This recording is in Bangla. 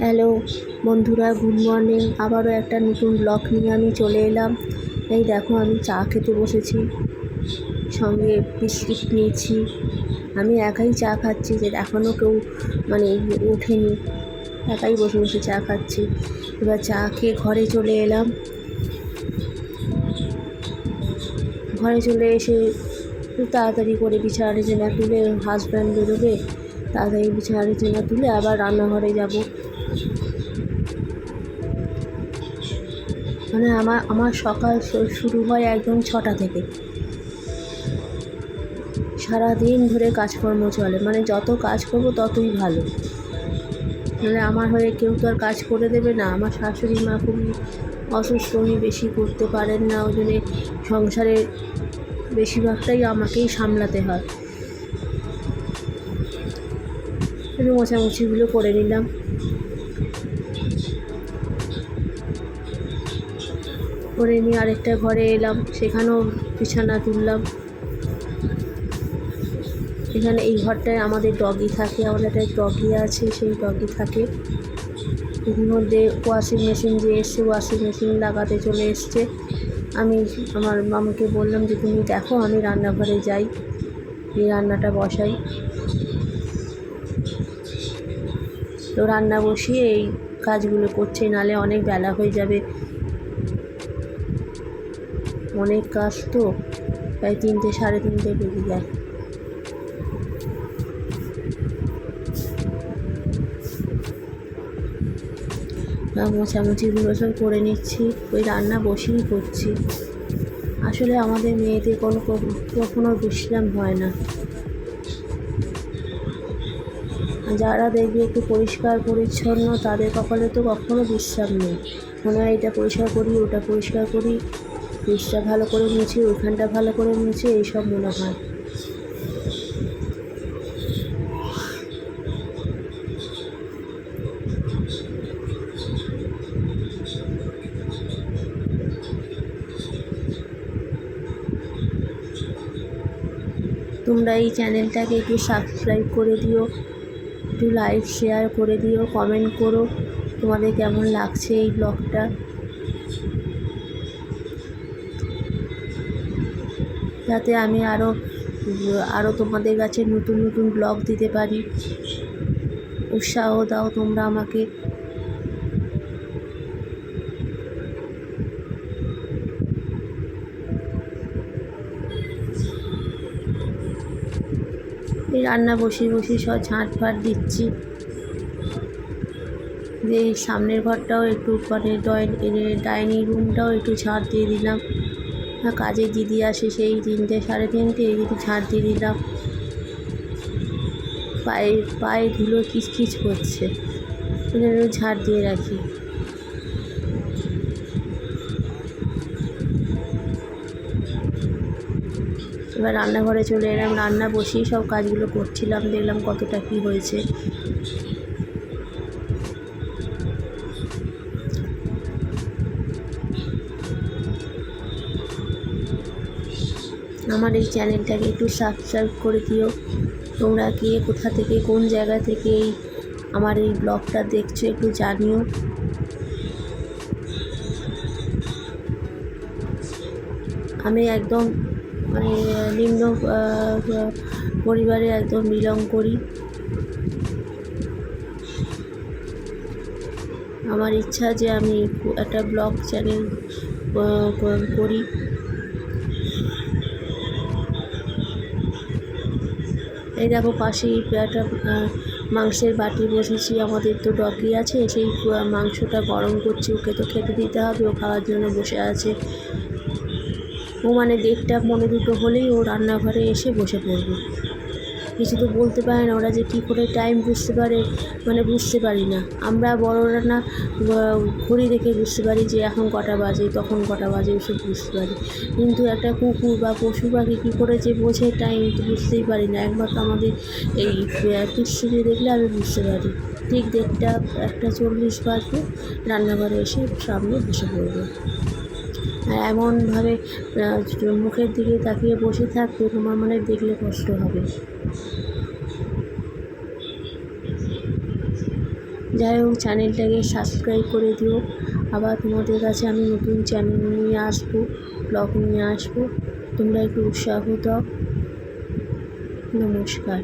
হ্যালো বন্ধুরা, গুড মর্নিং। আবারও একটা নতুন ব্লগ নিয়ে আমি চলে এলাম। এই দেখো, আমি চা খেতে বসেছি, সঙ্গে বিস্কিট নিয়েছি। আমি একাই চা খাচ্ছি, যে এখনও কেউ মানে ওঠেনি। একাই বসে বসে চা খাচ্ছি। এবার চা খেয়ে ঘরে চলে এলাম। ঘরে চলে এসে তাড়াতাড়ি করে বিছানা টিছানা তুলে হাজব্যান্ড বেরোবে। তাড়াতাড়ি বিছানা টিছানা তুলে আবার রান্নাঘরে যাব। মানে আমার আমার সকাল শুরু হয় একদম ছটা থেকে। সারাদিন ধরে কাজকর্ম চলে মানে যত কাজ করব ততই ভালো। মানে আমার হয়ে কেউ তো আর কাজ করে দেবে না, আমার শাশুড়ি মা খুবই অসুস্থ, উনি বেশি করতে পারেন না, ওই জন্যে সংসারের বেশিরভাগটাই আমাকেই সামলাতে হয়। একটু মোছামুছিগুলো করে নিলাম। করে নিয়ে আরেকটা ঘরে এলাম, সেখানেও বিছানা তুললাম। এখানে এই ঘরটায় আমাদের ডগি থাকে, আমাদের একটা ডগি আছে, সেই ডগি থাকে। এর মধ্যে ওয়াশিং মেশিন যে এসছে ওয়াশিং মেশিন লাগাতে চলে এসছে। আমি আমার মামাকে বললাম যে, তুমি দেখো, আমি রান্নাঘরে যাই। এই রান্নাটা বসাই। তো রান্না বসিয়ে এই কাজগুলো করছে, নালে অনেক বেলা হয়ে যাবে। অনেক কাজ তো, প্রায় তিনটে, সাড়ে তিনটে বেজে যায়। তা মোছামুছিগুলো সব করে নিচ্ছি, ওই রান্না বসেই করছি। আসলে আমাদের মেয়েদের কোনো কখনো বিশ্রাম হয় না। যারা দেখবে একটু পরিষ্কার, পরিচ্ছন্ন, তাদের কপালে তো কখনো বিশ্রাম নেই। মনে হয় এটা পরিষ্কার করি, ওটা পরিষ্কার করি। ফ্রিজটা ভালো করে মুছি, ওইখানটা ভালো করে মুছি, এইসব মনে হয়। তোমরা এই চ্যানেলটাকে একটু সাবস্ক্রাইব করে দিও। একটু লাইক শেয়ার করে দিও কমেন্ট করো তোমাদের কেমন লাগছে এই ব্লগটা যাতে আমি আরও আরও তোমাদের কাছে নতুন নতুন ব্লগ দিতে পারি। উৎসাহ দাও তোমরা আমাকে এই রান্না বসিয়ে বসিয়ে সব ঝাঁট ফাট দিচ্ছি। যে সামনের ঘরটাও একটু মানে ডাইনিং রুমটাও একটু ঝাঁট দিয়ে দিলাম। কাজে দিদি আসে সেই তিনটে সাড়ে তিনটে একটু ঝাঁট দিয়ে দিলাম। পায়ে পায়ে ধুলো কিচকিচ করছে। ওই ঝাঁট দিয়ে রাখি। এবার রান্নাঘরে চলে এলাম, রান্না বসেই সব কাজগুলো করছিলাম, দেখলাম কতটা কী হয়েছে। আমার এই চ্যানেলটাকে একটু সাবস্ক্রাইব করে দিও। তোমরা কে কোথা থেকে, কোন জায়গা থেকে এই আমার এই ব্লগটা দেখছ একটু জানিও। আমি একদম মানে নিম্ন পরিবারে একদম বিলং করি। আমার ইচ্ছা যে আমি একটা ব্লগ চ্যানেল করি। এই দেখো পাশেই একটা মাংসের বাটি বসেছি, আমাদের তো ডগি আছে, সেই মাংসটা গরম করছি, ওকে তো খেতে দিতে হবে, ও খাওয়ার জন্য বসে আছে। ও মানে দেড়টা পনেরো দুটো হলেই ও রান্নাঘরে এসে বসে পড়বে। কিছু তো বলতে পারে না, ওরা যে কী করে টাইম বুঝতে পারে মানে বুঝতে পারি না। আমরা বড়রা না ঘড়ি দেখে বুঝতে পারি যে এখন কটা বাজে, তখন কটা বাজে ওসব বুঝতে পারি। কিন্তু একটা কুকুর বা পশু পাখি কী করে যে বোঝে টাইম তো বুঝতেই পারি না। একমাত্র আমাদের এই পিসিকে দেখলে আমি বুঝতে পারি। ঠিক দেড়টা, একটা চল্লিশ বাজবে, রান্নাঘরে এসে সামনে বসে পড়বে। এমনভাবে মুখের দিকে তাকিয়ে বসে থাকবে তোমার মানে দেখলে কষ্ট হবে। যাই হোক চ্যানেলটাকে সাবস্ক্রাইব করে দিও। আবার তোমাদের কাছে আমি নতুন চ্যানেল নিয়ে আসব ব্লগ নিয়ে আসব। তোমরা একটু উৎসাহ দাও নমস্কার।